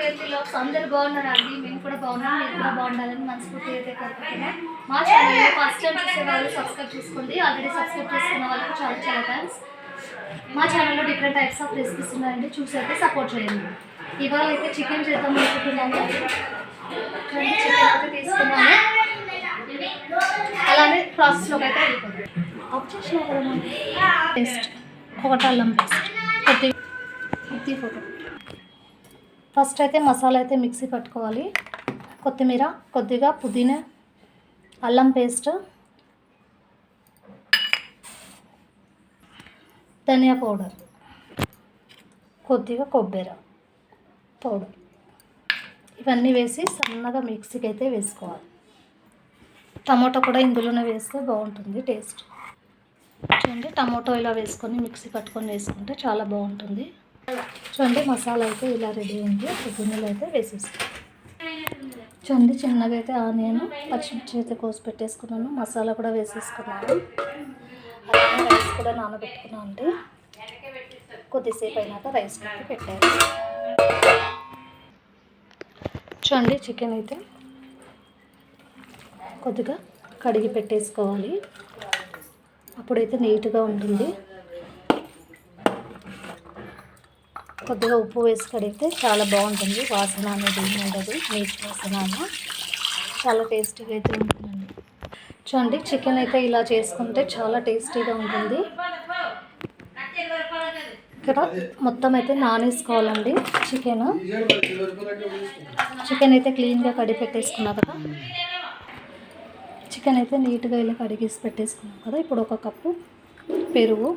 రేపులోకి అందరు బాగున్నారండి. మేము కూడా బాగున్నాం మీరు కూడా బాగుండాలని మనస్ఫూర్తి అయితే కోరుకుంటున్నాం. మా ఛానల్ ఫస్ట్ టైం చూసే వాళ్ళు సబ్స్క్రైబ్ చేసుకోండి. ఆల్రెడీ సబ్స్క్రైబ్ చేసుకున్న వాళ్ళకి చాలా చాలా థ్యాంక్స్ మా ఛానల్లో డిఫరెంట్ టైప్స్ ఆఫ్ రెసిపీస్ ఉన్నాయండి. చూసి అయితే సపోర్ట్ చేయండి. ఇవాళ అయితే చికెన్ చేద్దాం అనుకుంటున్నాము. చికెన్ అయితే తీసుకున్నాము. అలానే ప్రాసెస్లోకి అయితే వెళ్ళిపోతుంది ఆఫ్ చేసినా పేస్ట్ ఒకటి అల్లం పేస్ట్ కొద్ది కొద్ది ఫోటో ఫస్ట్ అయితే మసాలా అయితే మిక్సీ పట్టుకోవాలి. కొత్తిమీర కొద్దిగా పుదీనా అల్లం పేస్ట్ ధనియా పౌడర్ కొద్దిగా కొబ్బరి పౌడర్. ఇవన్నీ వేసి సన్నగా మిక్సీకి అయితే వేసుకోవాలి. టమాటో కూడా ఇందులోనే వేస్తే బాగుంటుంది టేస్ట్. చూడండి టమాటో ఇలా వేసుకొని మిక్సీ పట్టుకొని వేసుకుంటే చాలా బాగుంటుంది. చూడండి మసాలా అయితే ఇలా రెడీ అయింది. గిన్నెలు అయితే వేసేస్తాను చూడండి చిన్నగా అయితే ఆనియన్ పచ్చిమిర్చి అయితే కోసి పెట్టేసుకున్నాను. మసాలా కూడా వేసేసుకున్నాను. అలాగే రైస్ కూడా నానబెట్టుకున్నాను అండి. కొద్దిసేపు అయినాక రైస్ అయితే పెట్టాను చూడండి చికెన్ అయితే కొద్దిగా కడిగి పెట్టేసుకోవాలి. అప్పుడైతే నీట్గా ఉంటుంది. కొద్దిగా ఉప్పు వేసి కడిగితే చాలా బాగుంటుంది. వాసన అనేది ఏమి ఉండదు. నీట్ వాసన చాలా టేస్టీగా అయితే ఉంటుందండి. చూడండి చికెన్ అయితే ఇలా చేసుకుంటే చాలా టేస్టీగా ఉంటుంది. ఇక్కడ మొత్తం అయితే నానేసుకోవాలండి చికెన్. చికెన్ అయితే క్లీన్గా కడిగి పెట్టేసుకున్నా కదా. చికెన్ అయితే నీట్గా ఇలా కడిగేసి పెట్టేసుకున్నాం కదా. ఇప్పుడు ఒక కప్పు పెరుగు.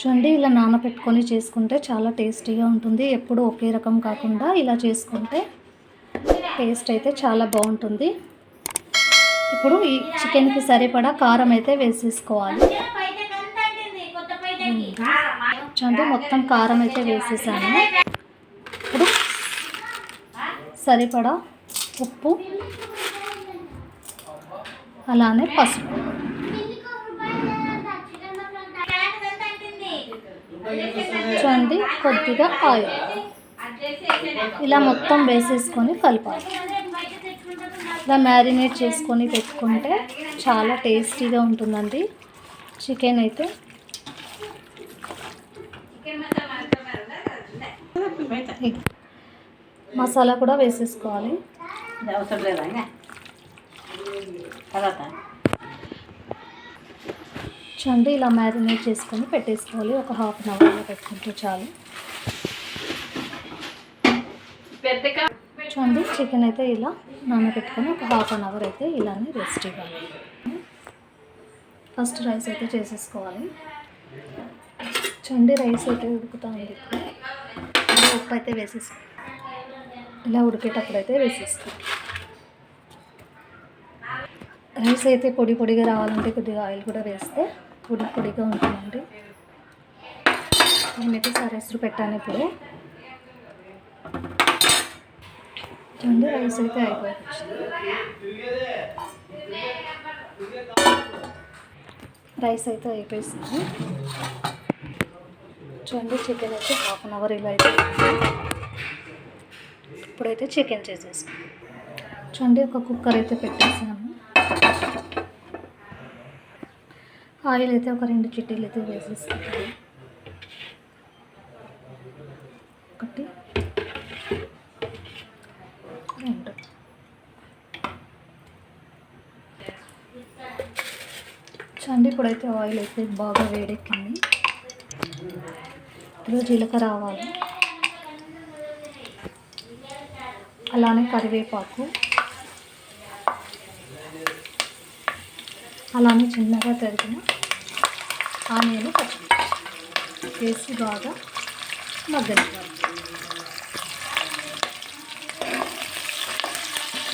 చూడండి ఇలా నానబెట్టుకొని చేసుకుంటే చాలా టేస్టీగా ఉంటుంది. ఎప్పుడు ఒకే రకం కాకుండా ఇలా చేసుకుంటే టేస్ట్ అయితే చాలా బాగుంటుంది. ఇప్పుడు ఈ చికెన్కి సరిపడా కారం అయితే వేసేసుకోవాలి. చూడండి మొత్తం కారం అయితే వేసేసాను. ఇప్పుడు సరిపడా ఉప్పు అలానే పసుపు. చూడండి కొద్దిగా ఆయిల్ ఇలా మొత్తం వేసేసుకొని కలపాలి. ఇలా మ్యారినేట్ చేసుకొని పెట్టుకుంటే చాలా టేస్టీగా ఉంటుందండి. చికెన్ అయితే. మసాలా కూడా వేసేసుకోవాలి. అవసరం లేదా తర్వాత చూడండి ఇలా మ్యారినేట్ చేసుకొని పెట్టేసుకోవాలి. ఒక హాఫ్ అన్ అవర్లో పెట్టుకుంటే చాలు. చూడండి చికెన్ అయితే ఇలా నానబెట్టుకొని ఒక హాఫ్ అన్ అవర్ అయితే ఇలానే రెస్ట్ ఇవ్వాలి. ఫస్ట్ రైస్ అయితే చేసేసుకోవాలి. చూడండి రైస్ అయితే ఉడుకుతా ఉంది ఉప్పు అయితే వేసేసుకో ఇలా ఉడికేటప్పుడు అయితే వేసేసుకోవాలి రైస్ అయితే పొడి పొడిగా రావాలంటే కొద్దిగా ఆయిల్ కూడా వేస్తే పొడి పొడిగా ఉంటుందండి. నేనైతే సరెస్రు పెట్టాను ఇప్పుడు. చూడండి రైస్ అయితే అయిపోయింది. రైస్ అయితే అయిపోయింది. చూడండి చికెన్ అయితే హాఫ్ అన్ అవర్ ఇలా అయితే ఇప్పుడైతే చికెన్ చేసేసాం చూడండి ఒక కుక్కర్ అయితే పెట్టేసాము ఆయిల్ అయితే ఒక రెండు చిట్టీలు అయితే వేసేసుకుంటాను ఒకటి. రెండు. చండి ఇప్పుడైతే ఆయిల్ అయితే బాగా వేడెక్కింది. ఇప్పుడు జీలకర్ర ఆవాలి. అలానే కరివేపాకు. అలానే చిన్నగా తరిగిన ఆనియన్ పచ్చిమిర్చి వేసి బాగా మగ్గనివ్వాలి.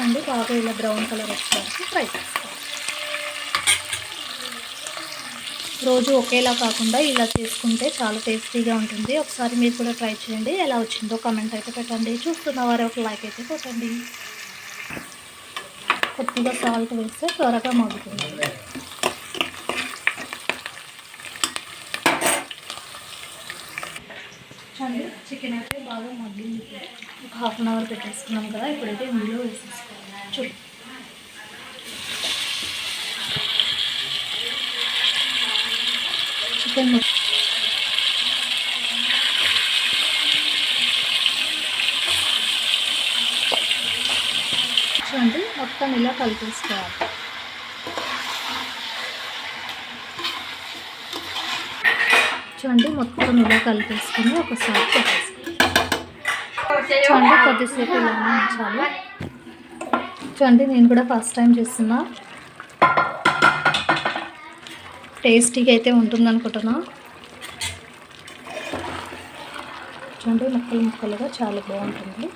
అండి బాగా ఇలా బ్రౌన్ కలర్ వచ్చేసరికి ఫ్రై చేసుకోవాలి. రోజు ఒకేలా కాకుండా ఇలా చేసుకుంటే చాలా టేస్టీగా ఉంటుంది. ఒకసారి మీరు కూడా ట్రై చేయండి. ఎలా వచ్చిందో కమెంట్ అయితే పెట్టండి. చూస్తున్న వారు ఒక లైక్ అయితే పెట్టండి. కొద్దిగా సాల్ట్ వేస్తే త్వరగా మగ్గుతుంది. చూడండి బాగా మగ్గింది ఒక హాఫ్ అన్ అవర్ పెట్టేసుకున్నాం కదా ఇప్పుడైతే ఇందులో వేసేసుకోవాలి. చూడు. చికెన్ మొత్తం ఇలా కలిపేసుకోవాలి. చూడండి మొత్తం ఇలా కలిపేసుకొని ఒకసారి పెట్టేసుకోవాలి. చూడండి కొద్దిసేపు ఇలా ఉంచాలి. చూడండి నేను కూడా ఫస్ట్ టైం చేస్తున్నా. టేస్టీగా అయితే ఉంటుంది అనుకుంటున్నా చూడండి ముక్కలు ముక్కలుగా చాలా బాగుంటుంది.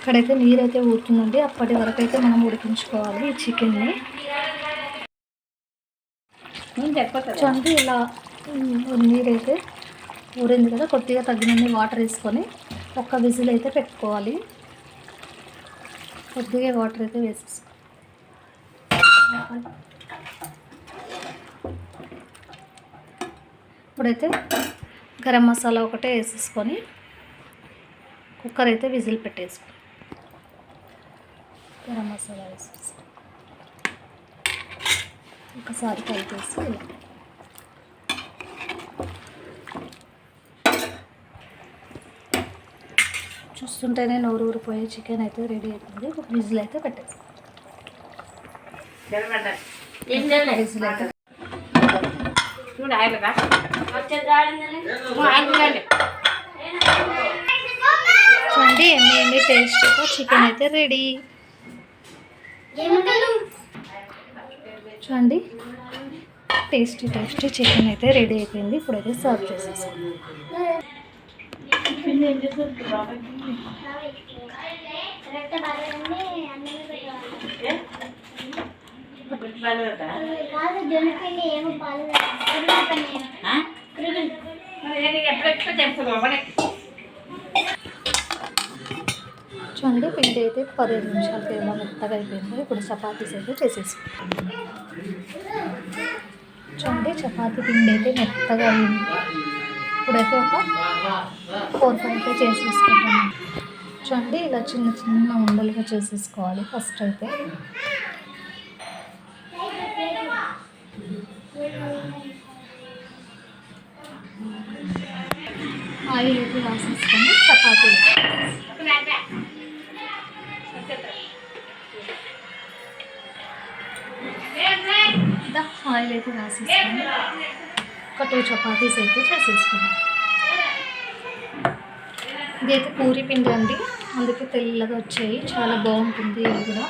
ఇక్కడైతే నీరైతే ఊరుతుందండి. అప్పటి వరకు అయితే మనం ఉడికించుకోవాలి ఈ చికెన్ని. చూడండి ఇలా నీరైతే ఊరింది కదా కొద్దిగా తగినన్ని వాటర్ వేసుకొని ఒక్క విజిల్ అయితే పెట్టుకోవాలి. కొద్దిగా వాటర్ అయితే వేసేసుకో. ఇప్పుడైతే గరం మసాలా ఒకటే వేసేసుకొని కుక్కర్ అయితే విజిల్ పెట్టేసుకో. గరం మసాలా వేసేసుకో ఒకసారి కలిపేసి ఇలా చూస్తుంటేనే నోరు ఊరిపోయే చికెన్ అయితే రెడీ అవుతుంది ఒక విజిల్ అయితే పెట్టేసి ఏం చేయలేదు విజిల్ అయితే చూడు ఆయన చూడండి. ఎన్ని టేస్ట్తో చికెన్ అయితే రెడీ. చూడండి. టేస్టీ టేస్టీ చికెన్ అయితే రెడీ అయిపోయింది. ఇప్పుడైతే సర్వ్ చేసేసాం. ఎప్పుడెప్పుడు చెప్తారు చూడండి పిండి అయితే పదిహేను నిమిషాలకి ఏమో మెత్తగా అయిపోయింది. ఇప్పుడు చపాతీస్ అయితే చేసేసుకుంటాం. చూడండి చపాతీ పిండి అయితే మెత్తగా అయింది. ఇప్పుడైతే ఒక ఫోర్ ఫైవ్ అయితే చేసేసుకుంటాం. చూడండి ఇలా చిన్న చిన్న ఉండలుగా చేసేసుకోవాలి ఫస్ట్ అయితే. ఆయిల్ అయితే రాసేసుకొని చపాతీ దా ఆయిల్ అయితే రాసేసుకుని ఒక టూ చపాతీస్ అయితే చేసేసుకున్నాం. ఇదైతే పూరి పిండి అండి. అందుకే తెల్లగా వచ్చాయి. చాలా బాగుంటుంది ఇది కూడా.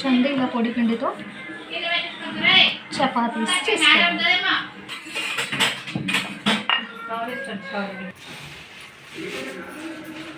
చండి ఇలా పొడి పిండితో చపాతీస్ చేసుకోవాలి Thank you.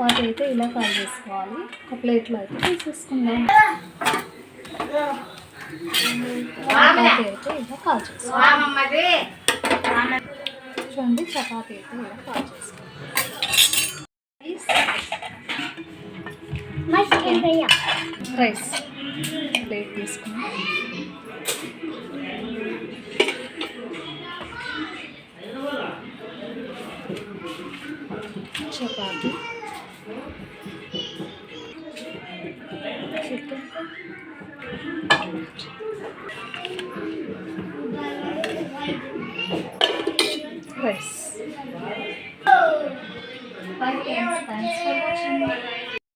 చపాతీ అయితే ఇలా కాల్ చేసుకోవాలి. ఒక ప్లేట్లో అయితే తీసేసుకుందాం. చపాతీ అయితే ఇలా కాల్ చేసుకోవాలి. చూడండి చపాతీ అయితే ఇలా కాల్ చేసుకోవాలి. రైస్ ప్లేట్ తీసుకుని చపాతీ.